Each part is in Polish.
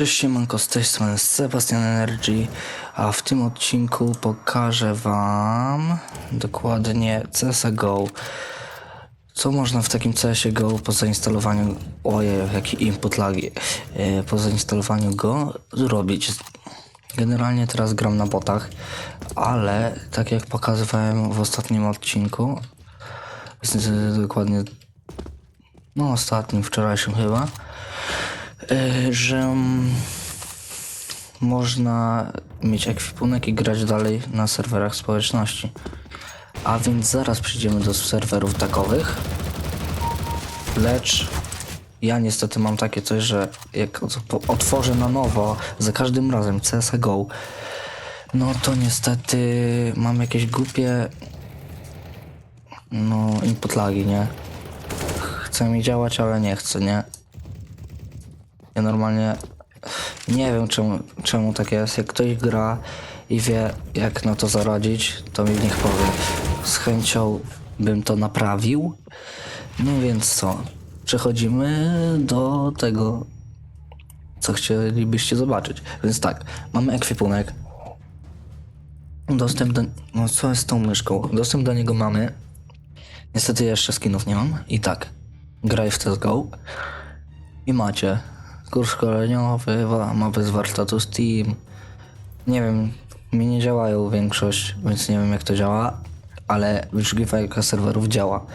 Cześć siemanko, z tej strony Sebastian Energy, a w tym odcinku pokażę wam dokładnie CSGO. Co można w takim CSGO po zainstalowaniu, ojej, jaki input lagi, e, po zainstalowaniu go zrobić. Generalnie teraz gram na botach, ale tak jak pokazywałem w ostatnim odcinku, dokładnie, no ostatnim, wczorajszym chyba, że mm, można mieć ekwipunek i grać dalej na serwerach społeczności. A więc zaraz przejdziemy do serwerów takowych. Lecz ja niestety mam takie coś, że jak ot- otworzę na nowo za każdym razem CSGO, no to niestety mam jakieś głupie no input lagi, nie? Chce mi działać, ale nie chce, nie? Ja normalnie nie wiem czemu, czemu tak jest. Jak ktoś gra i wie jak na to zaradzić, to mi niech powie. Z chęcią bym to naprawił. No więc co? Przechodzimy do tego, co chcielibyście zobaczyć. Więc tak, mamy ekwipunek. Dostęp do... No co jest z tą myszką? Dostęp do niego mamy. Niestety jeszcze skinów nie mam. I tak, graj w CSGO. I macie kurs szkoleniowy, mapy z warsztatu Steam. Nie wiem, mi nie działają większość, więc nie wiem jak to działa, ale wyszukiwarka serwerów działa.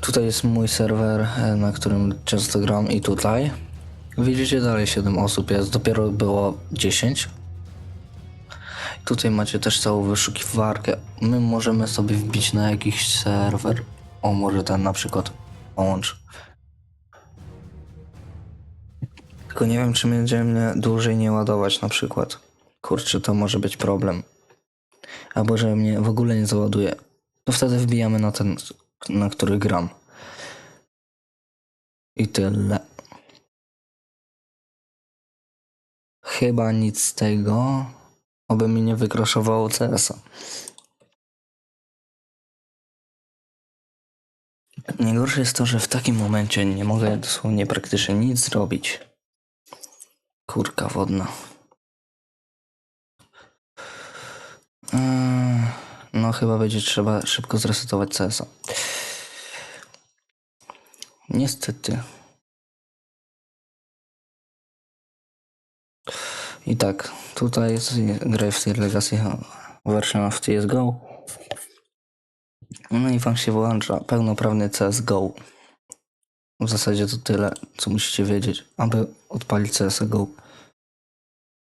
Tutaj jest mój serwer, e, na którym często gram i tutaj. Widzicie dalej 7 osób jest, dopiero było 10. Tutaj macie też całą wyszukiwarkę. My możemy sobie wbić na jakiś serwer. O, może ten na przykład. Połącz. Tylko nie wiem, czy będzie mnie dłużej nie ładować na przykład. Kurczę, to może być problem. Albo że mnie w ogóle nie załaduje. To wtedy wbijamy na ten, na który gram. I tyle. Chyba nic z tego, oby mi nie wykraszowało CS-a. Najgorsze jest to, że w takim momencie nie mogę dosłownie praktycznie nic zrobić. Kurka wodna. Eee, No chyba będzie trzeba szybko zresetować CS-a. Niestety. I tak, tutaj jest graj w Tier Legacy version of CSGO. No i wam się włącza pełnoprawny CSGO. W zasadzie to tyle, co musicie wiedzieć, aby odpalić CSGO.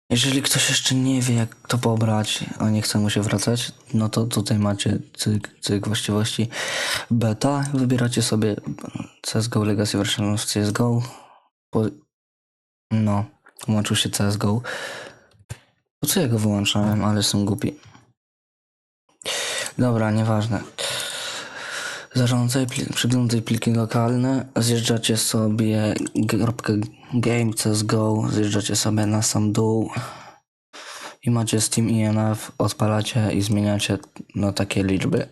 Jeżeli ktoś jeszcze nie wie, jak to pobrać, a nie chce mu się wracać, no to tutaj macie cyk, cyk właściwości beta. Wybieracie sobie CSGO Legacy Version of CSGO. Po... No, włączył się CSGO. Po co ja go wyłączałem, ale są głupi. Dobra, nieważne. Zarządzaj, pli- przeglądaj pliki lokalne, zjeżdżacie sobie kropkę game CSGO, zjeżdżacie sobie na sam dół i macie Steam INF, odpalacie i zmieniacie na takie liczby.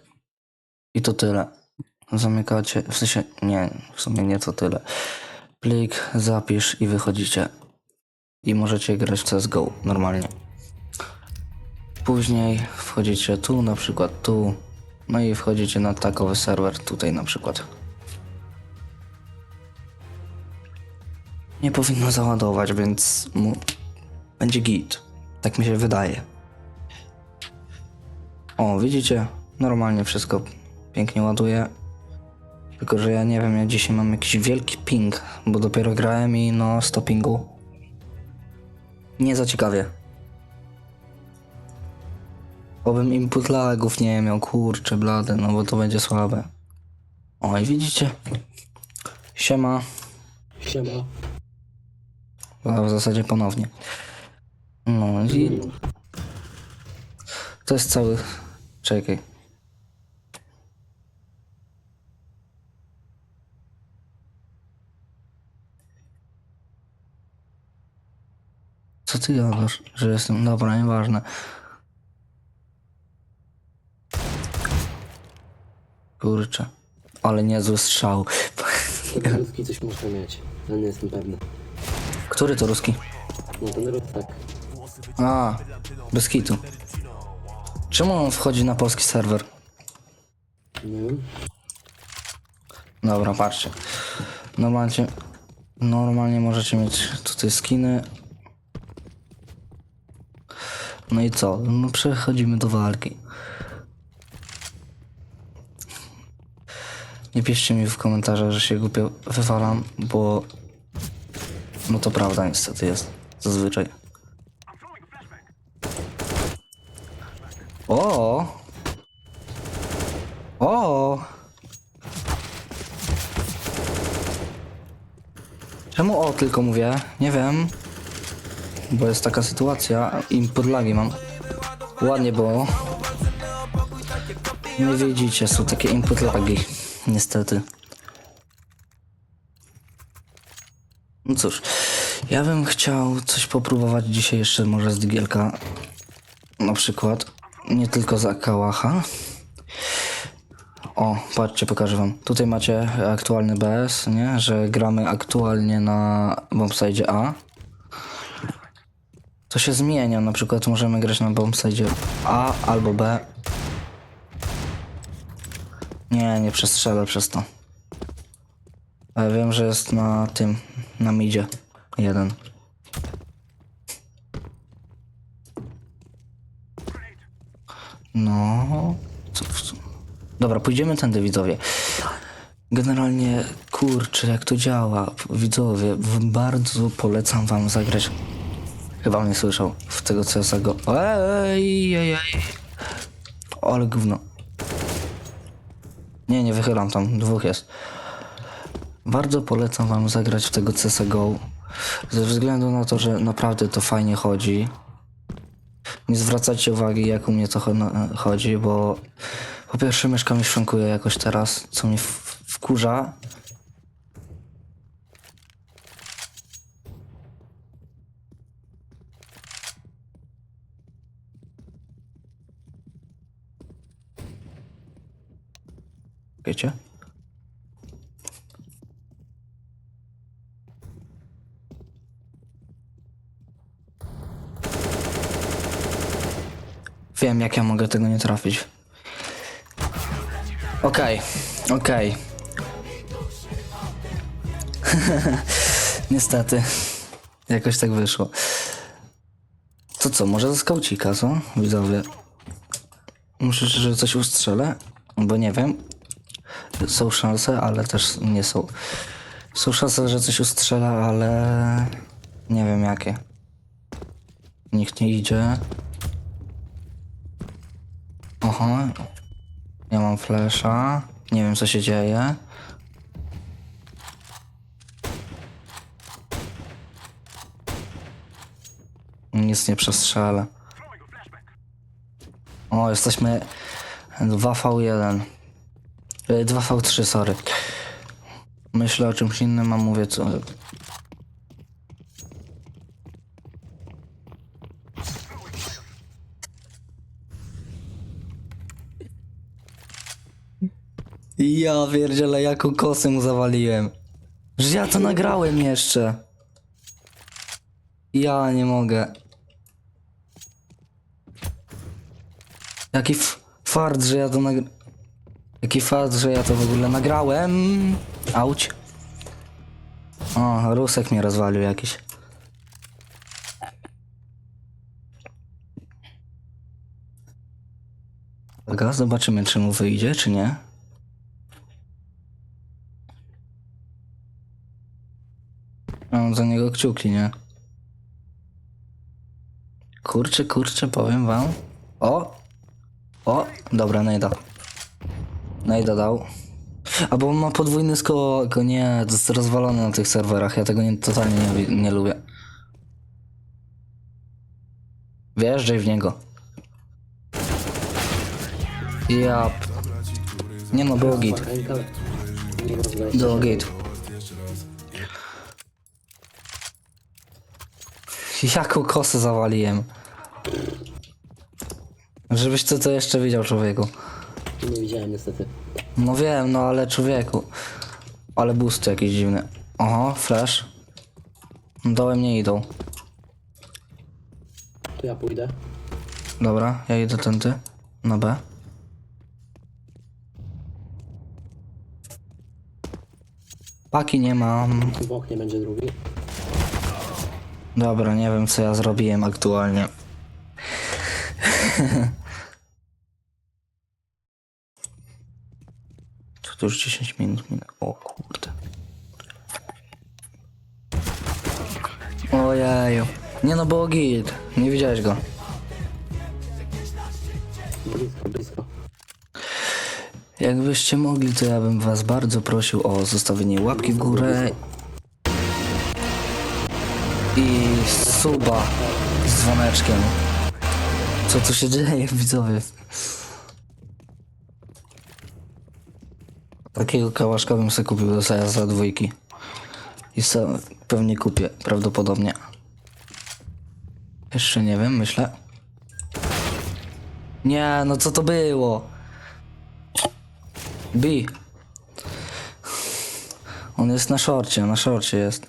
I to tyle. Zamykacie, w sensie, nie, w sumie nie to tyle. Plik, zapisz i wychodzicie. I możecie grać w CSGO normalnie. Później wchodzicie tu, na przykład tu, no i wchodzicie na takowy serwer tutaj na przykład. Nie powinno załadować, więc będzie git. Tak mi się wydaje. O, widzicie? Normalnie wszystko pięknie ładuje. Tylko, że ja nie wiem, ja dzisiaj mam jakiś wielki ping, bo dopiero grałem i no 100 pingu. Nie za ciekawie. Obym input lagów nie miał, kurczę blade, no bo to będzie słabe. Oj, widzicie? Siema. Siema. A w zasadzie ponownie. No i... To jest cały... Czekaj. Co ty gadasz? Że jestem... Dobra, nieważne. Kurczę. Ale niezły strzał. Ludzki coś muszę mieć, ale nie jestem pewny. Który to ruski? No ten rusek. A, bez kitu. Czemu on wchodzi na polski serwer? Nie wiem. Dobra, patrzcie. Normalnie, normalnie możecie mieć tutaj skiny. No i co? No przechodzimy do walki. Nie piszcie mi w komentarzach, że się głupio wywalam, bo... No to prawda niestety jest. Zazwyczaj. O! O! Czemu o tylko mówię? Nie wiem. Bo jest taka sytuacja i podlagi mam. Ładnie było. Nie widzicie, są takie input lagi. Niestety. No cóż, ja bym chciał coś popróbować dzisiaj jeszcze może z digielka. Na przykład. Nie tylko za kałacha. O, patrzcie, pokażę wam. Tutaj macie aktualny BS, nie? Że gramy aktualnie na bombsite A. To się zmienia, na przykład możemy grać na bombsite A albo B. Nie, nie przestrzelę przez to. Ale wiem, że jest na tym, na midzie. Jeden. No. Dobra, pójdziemy tędy, widzowie. Generalnie, kurczę, jak to działa, widzowie, bardzo polecam wam zagrać. Chyba mnie słyszał w tego CSGO. Ej, ej, ej. Ale gówno. Nie, nie wychylam tam, dwóch jest. Bardzo polecam wam zagrać w tego CSGO. Ze względu na to, że naprawdę to fajnie chodzi. Nie zwracajcie uwagi, jak u mnie to chodzi, bo po pierwsze myszka mi szwankuje jakoś teraz, co mnie wkurza. Wiecie? Wiem, jak ja mogę tego nie trafić. Okej, okej. Niestety. Jakoś tak wyszło. To co, może ze skaucika, co? Widzowie. Muszę, że coś ustrzelę? Bo nie wiem. Są szanse, ale też nie są. Są szanse, że coś ustrzela, ale nie wiem jakie. Nikt nie idzie. Oho. Ja mam flesza. Nie wiem co się dzieje. Nic nie przestrzelę. O, jesteśmy 2v1. E, 2v3, sorry. Myślę o czymś innym, a mówię co. Ja pierdzielę, jaką kosę mu zawaliłem. Że ja to nagrałem jeszcze. Ja nie mogę. Jaki fart, że ja to nagrałem. Jaki fart, że ja to w ogóle nagrałem. Auć. O, Rusek mnie rozwalił jakiś. Uwaga, zobaczymy czy mu wyjdzie, czy nie. Mam za niego kciuki, nie? Kurczę, kurczę, powiem wam. O! O! Dobra, Nejda. Nejda dał. A bo on ma podwójny skok, nie, to jest na tych serwerach, ja tego nie, totalnie nie, nie lubię. Wjeżdżaj w niego. Ja... Nie no, było git. Było git. Jaką kosę zawaliłem. Żebyś ty to jeszcze widział, człowieku. Nie widziałem niestety. No wiem, no ale człowieku. Ale boost jakiś dziwny. Oho, flash. Dołem nie idą. To ja pójdę. Dobra, ja idę tędy. Na B. Paki nie mam. W oknie będzie drugi. Dobra, nie wiem co ja zrobiłem aktualnie. To, to już 10 minut minęło. O kurde. Ojeju. Nie no, było git. Nie widziałeś go. Blisko, blisko. Jakbyście mogli, to ja bym was bardzo prosił o zostawienie łapki w górę i suba z dzwoneczkiem. Co tu się dzieje, widzowie? Takiego kałaszka bym sobie kupił do sobie za dwójki. I se pewnie kupię, prawdopodobnie. Jeszcze nie wiem, myślę. Nie, no co to było? B. On jest na szorcie, na szorcie jest.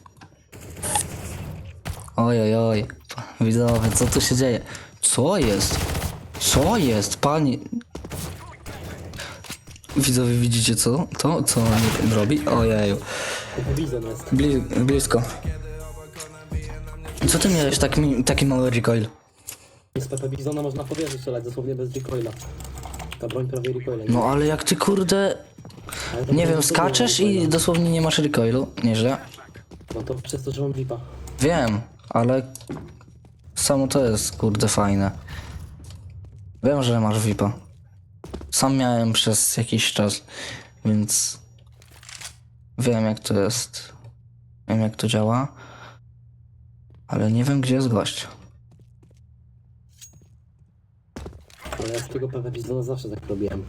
Oj, oj, oj. Widzowie, co tu się dzieje? Co jest? Co jest? Pani... Widzowie, widzicie co? To, co on robi? Ojeju. Bli blisko. Co ty miałeś tak mi taki mały recoil? Z Pepe Bizona można powierzyć strzelać dosłownie bez recoila. Ta broń prawie recoila. No ale jak ty kurde... Ale to Nie wiem, skaczesz i dosłownie nie masz recoilu. Nieźle. No to przez to, że mam VIPa. Wiem, ale samo to jest kurde fajne. Wiem, że masz VIPa. Sam miałem przez jakiś czas, więc wiem jak to jest. Wiem jak to działa. Ale nie wiem gdzie jest gość. Ale ja z tego Bizona zawsze tak robiłem.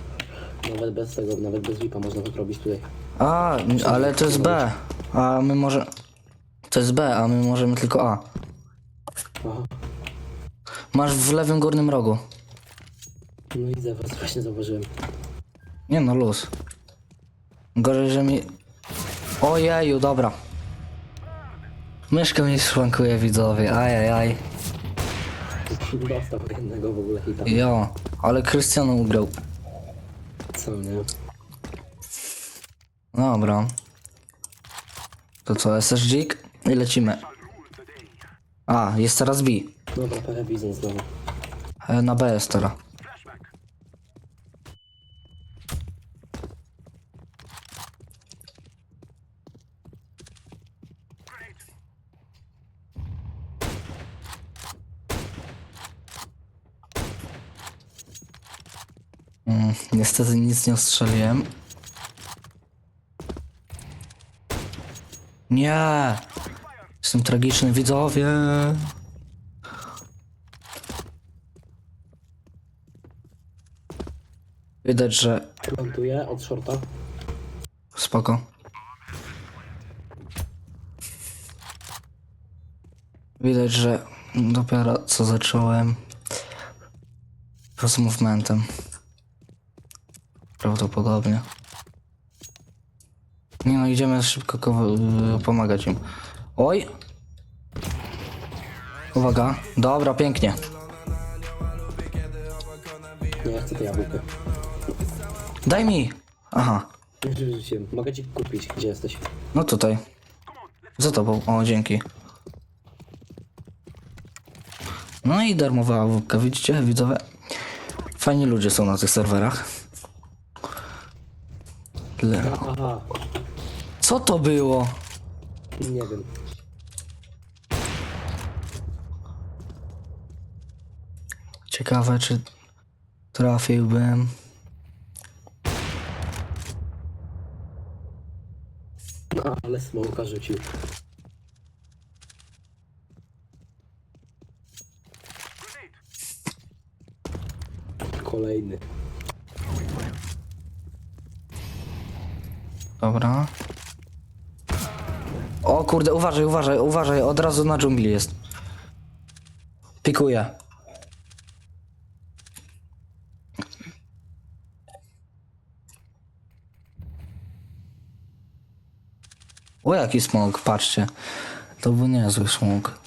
Nawet bez tego, nawet bez VIPa można tak robić tutaj. A, ale to jest B. A my może... To jest B, a my możemy tylko A. Aha. Masz w lewym górnym rogu. No i zewers, właśnie zauważyłem. Nie no, luz. Gorzej, że mi... Ojeju, dobra. Myszka mi szwankuje, widzowie, ajajaj. Dostał jednego w ogóle hita. Jo, ale Krystiano ugrał. Co nie? Dobra. To co, SSG? I lecimy. A, jest teraz B. Dobra, Bizon znowu. E, Na B jest teraz. Mm, niestety nic nie ostrzeliłem. Nie! Jestem tragiczny, widzowie. Widać, że Plantuję od shorta. Spoko. Widać, że dopiero co zacząłem z movementem. Prawdopodobnie. Nie no, idziemy szybko ko- y, pomagać im. Oj! Uwaga. Dobra, pięknie. Nie, chcę te jabłkę. Daj mi! Aha. Mogę ci kupić. Gdzie jesteś? No tutaj. Za tobą. O, dzięki. No i darmowa łupka, widzicie, widzowie? Fajni ludzie są na tych serwerach. Aha, Co to było? nie wiem. Ciekawe, czy trafiłbym. No, ale smoka rzucił. Kolejny. Dobra. O kurde, uważaj, uważaj, uważaj, od razu na dżungli jest. Pikuję. O jaki smog, patrzcie. To był niezły szmuk.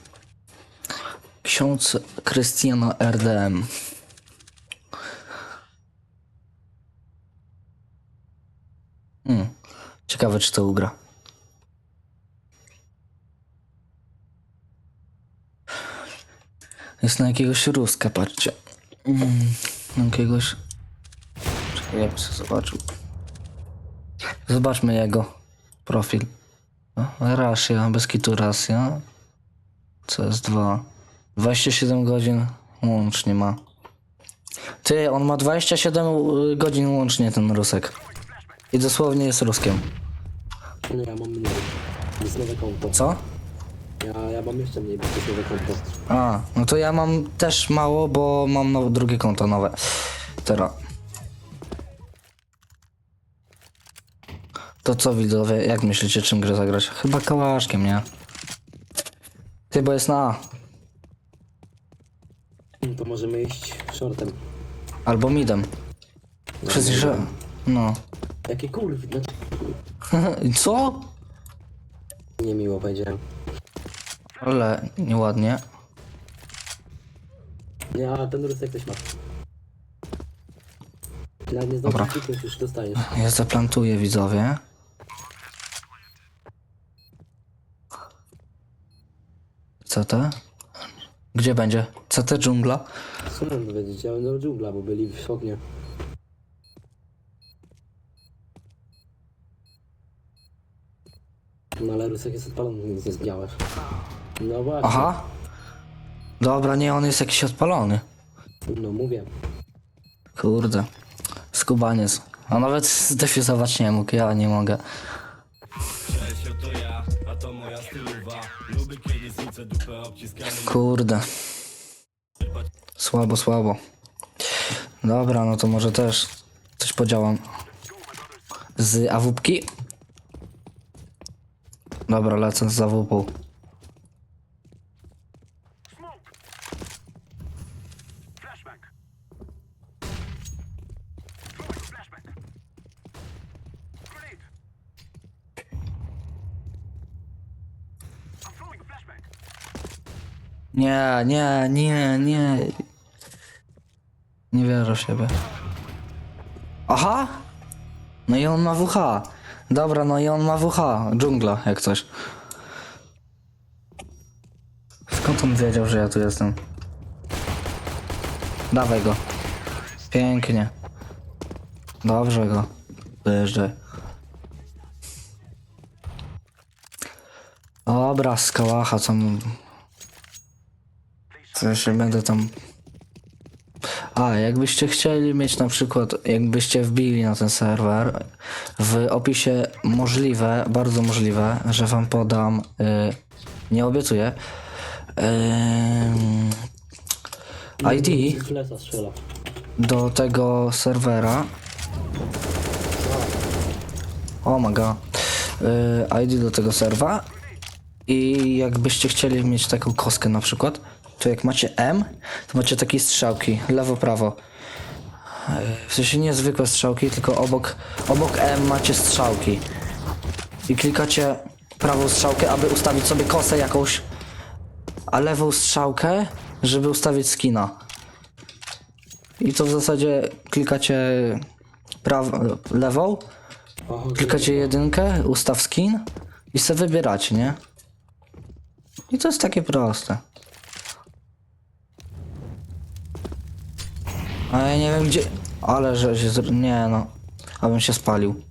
Ksiądz Krystiana RDM. Ciekawe, czy to ugra. Jest na jakiegoś Ruska, patrzcie. Mm, jakiegoś... Czekaj, ja bym zobaczył. Zobaczmy jego profil. O, Rasia, bez kitu Rasia. CS2. 27 godzin łącznie ma. Ty, on ma 27 godzin łącznie, ten Rusek. I dosłownie jest Ruskiem. No ja mam mniej. Jest nowe konto. Co? Ja, ja mam jeszcze mniej, bo to jest nowe konto. A, no to ja mam też mało, bo mam nowe, drugie konto nowe. Teraz. To co widzowie, jak myślicie czym grę zagrać? Chyba kałaszkiem, nie? Ty, bo jest na A. Mm, To możemy iść shortem. Albo midem. Przecież... No. Jakie kurwy, znaczy... Co? Niemiło powiedziałem. Ale nieładnie. Nie, a ten rusek też ma. Nawet nie Dobra. zdążysz kliknąć, już dostajesz. Ja zaplantuję widzowie. CT? Gdzie będzie? CT dżungla? Co mam powiedzieć? Ja będę dżungla, bo byli w ognie. No ale rusek jest odpalony, nic nie zdziałasz. No właśnie. Aha. Dobra, nie, on jest jakiś odpalony. No mówię. Kurde. Skubaniec. A nawet zdefizować nie mógł, ja nie mogę. Cześć, oto ja, a to moja stylowa Lubię kiedy słońce dupę obciskamy Kurde. Słabo, słabo. Dobra, no to może też coś podziałam. Z awupki? Dobra, lecę z awupą. Nie, nie, nie, nie. Nie wierzę w siebie. Aha! No i on ma WH. Dobra, no i on ma WH. Dżungla, jak coś. Skąd on wiedział, że ja tu jestem? Dawaj go. Pięknie. Dobrze go. Wyjeżdżaj. Dobra, skałacha, co mu... Co ja się będę tam... A, jakbyście chcieli mieć na przykład, jakbyście wbili na ten serwer, w opisie możliwe, bardzo możliwe, że wam podam, y, nie obiecuję, y, ID do tego serwera. O my god. Y, ID do tego serwa. I jakbyście chcieli mieć taką kostkę na przykład, to jak macie M, to macie takie strzałki, lewo, prawo. W sensie nie zwykłe strzałki, tylko obok, obok M macie strzałki. I klikacie prawą strzałkę, aby ustawić sobie kosę jakąś, a lewą strzałkę, żeby ustawić skina. I to w zasadzie klikacie prawą, lewą, klikacie jedynkę, ustaw skin i sobie wybieracie, nie? I to jest takie proste. A ja nie wiem gdzie... Ale że się... zr- Nie no. Abym się spalił.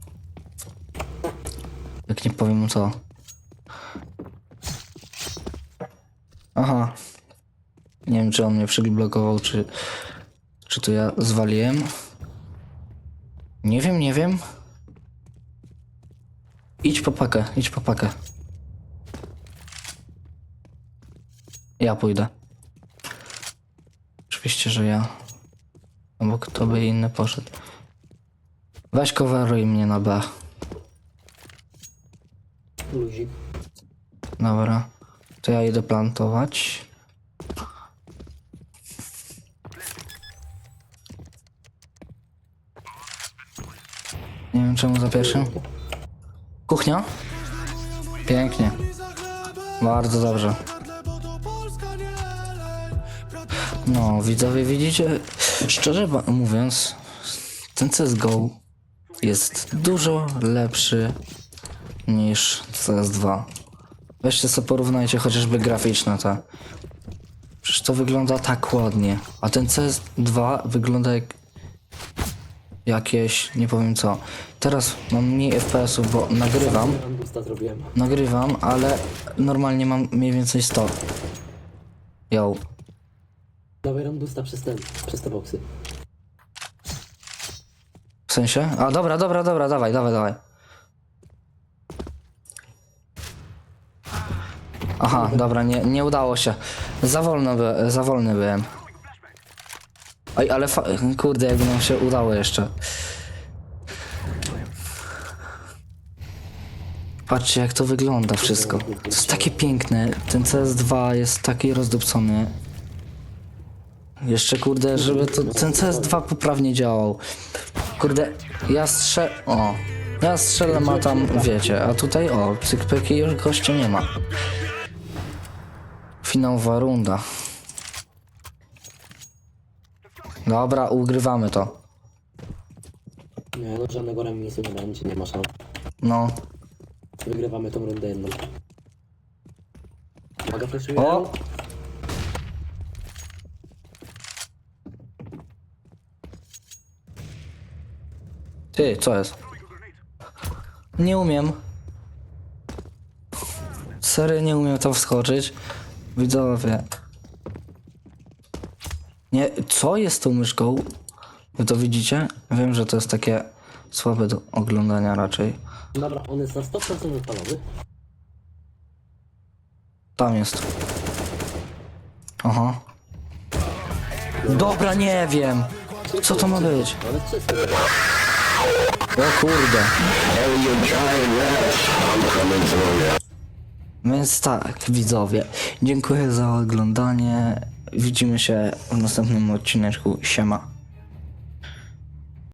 Jak nie powiem co. Aha. Nie wiem czy on mnie przyblokował, czy... Czy to ja zwaliłem? Nie wiem, nie wiem. Idź po pakę, idź po pakę. Ja pójdę. Oczywiście, że ja. Bo kto by inny poszedł. Weź coveruj mnie na B. Luzik. Dobra. To ja idę plantować. Nie wiem czemu za pierwszym. Kuchnia? Pięknie. Bardzo dobrze. No, widzowie, widzicie, szczerze mówiąc, ten CSGO jest dużo lepszy niż CS2. Weźcie sobie porównajcie chociażby graficzne te. Przecież to wygląda tak ładnie. A ten CS2 wygląda jak jakieś, nie powiem co. Teraz mam mniej FPS-ów, bo nagrywam. Nagrywam, ale normalnie mam mniej więcej 100. Yo. Dawaj rambusta przez ten, przez te boksy. W sensie? A dobra, dobra, dobra, dawaj, dawaj, dawaj. Aha, dobra, nie, nie udało się. Za wolno, by, za wolny byłem. Oj, ale fa- kurde, jakby nam się udało jeszcze. Patrzcie, jak to wygląda wszystko. To jest takie piękne. Ten CS2 jest taki rozdupcony. Jeszcze kurde, żeby to, ten CS2 poprawnie działał. Kurde, ja strzel... O. Ja strzelę ma tam, wiecie, a tutaj o, cykpyki już gościa nie ma. Finałowa runda. Dobra, ugrywamy to. Nie, no żadnego remisu nie będzie, nie ma szans. No. Wygrywamy tą rundę jedną. Uwaga, fleszuję. O! Ty, co jest? Nie umiem. Serio nie umiem tam wskoczyć. Widzowie. Nie, co jest tą myszką? Wy to widzicie? Wiem, że to jest takie słabe do oglądania raczej. Dobra, on jest na 100% odpalony. Tam jest. Aha. Dobra, nie wiem. Co to ma być? Czysty. O kurde. Więc tak, widzowie. Dziękuję za oglądanie. Widzimy się w następnym odcineczku. Siema.